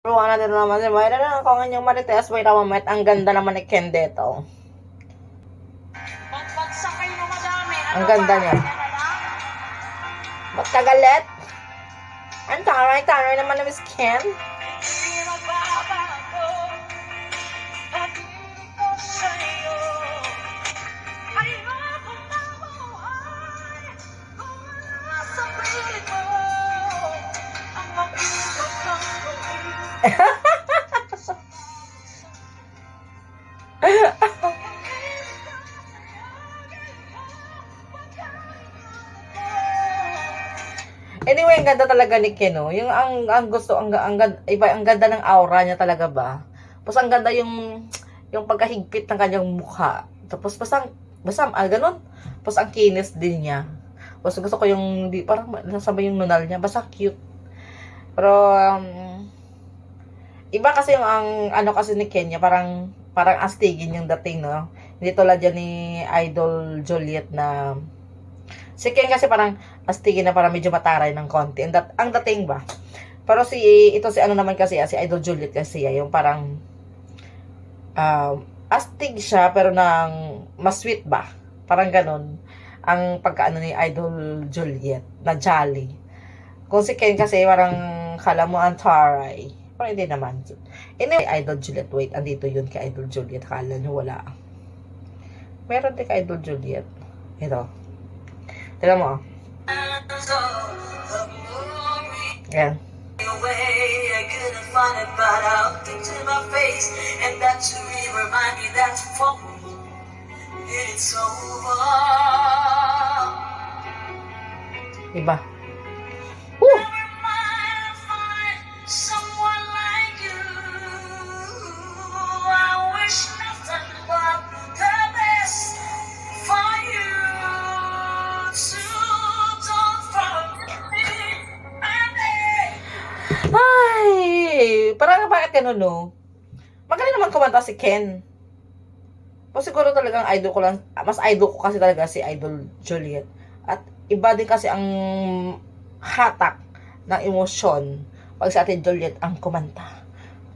Ruwan natin naman si Mayra na ako ang inyong marites. Mayra mamit. Ang ganda naman ni Ken dito. Madami. Ang ganda niya. Ba't ka galit? Ang taray-taray naman ni Miss Ken. Ay Anyway, ang ganda talaga ni Ken, no? Yung ang, ang gusto, ang, ang, iba, ang ganda ng aura niya talaga ba? Tapos ang ganda yung, yung pagkahigpit ng kanyang mukha. Tapos basta, basta, ah, ganun. Tapos ang kinis din niya. Tapos gusto ko yung, di, parang nasabay yung nunal niya. Basta cute. Pero, um, iba kasi yung, ang, ano kasi ni Kenya, parang, parang astigin yung dating, no? Hindi tulad yan ni Idol Juliet na, si Ken kasi parang, astigin na para medyo mataray ng konti. Ang, dat- ang dating ba? Pero si, ito si ano naman kasi, ah, si Idol Juliet kasi, ah, yung parang, um, astig siya, pero nang, mas sweet ba? Parang ganun. Ang pagkaano ni Idol Juliet, na jolly. Kung si Ken kasi, parang, kala mo ang taray. Hindi naman. Anyway, Idol Juliet, wait, andito yun kay Idol Juliet. Kala nyo wala. Meron din kay Idol Juliet. Ito. Tignan mo, oh. Ayan. away. Ay! Parang bakit ganun, no? Magaling naman kumanta si Ken. O siguro talagang idol ko lang, mas idol ko kasi talaga si Idol Juliet. At iba din kasi ang hatak ng emosyon pag si Ate Juliet ang kumanta.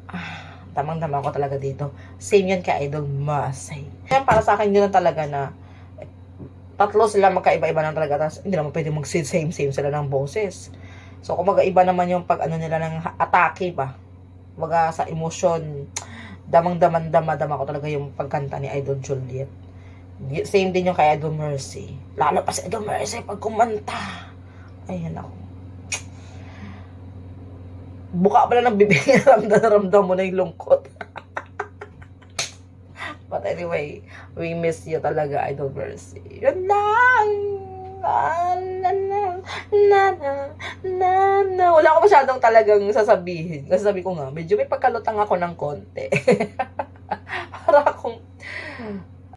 Ah, tamang-tama ko talaga dito. Same yan kay Idol Masay. Yan para sa akin yun talaga na eh, tatlo sila magkaiba-iba lang talaga. Tapos hindi naman pwede mag-same-same sila ng boses. So, kung iba naman yung pag ano nila ng atake ba. Baga sa emosyon, damang-daman dama-dama ko talaga yung pagkanta ni Idol Juliet. Same din yung kay Idol Mercy. Lalo pa si Idol Mercy pag kumanta. Ayan ako. Buka pala ng bibig niya, ramdam na ramdam mo na yung lungkot. But anyway, we miss you talaga, Idol Mercy. Yun lang! Na, na, na, na. Wala ko masyadong talagang sasabihin. Kasi sabi ko nga, medyo may pagkalutang ako ng konti. Para akong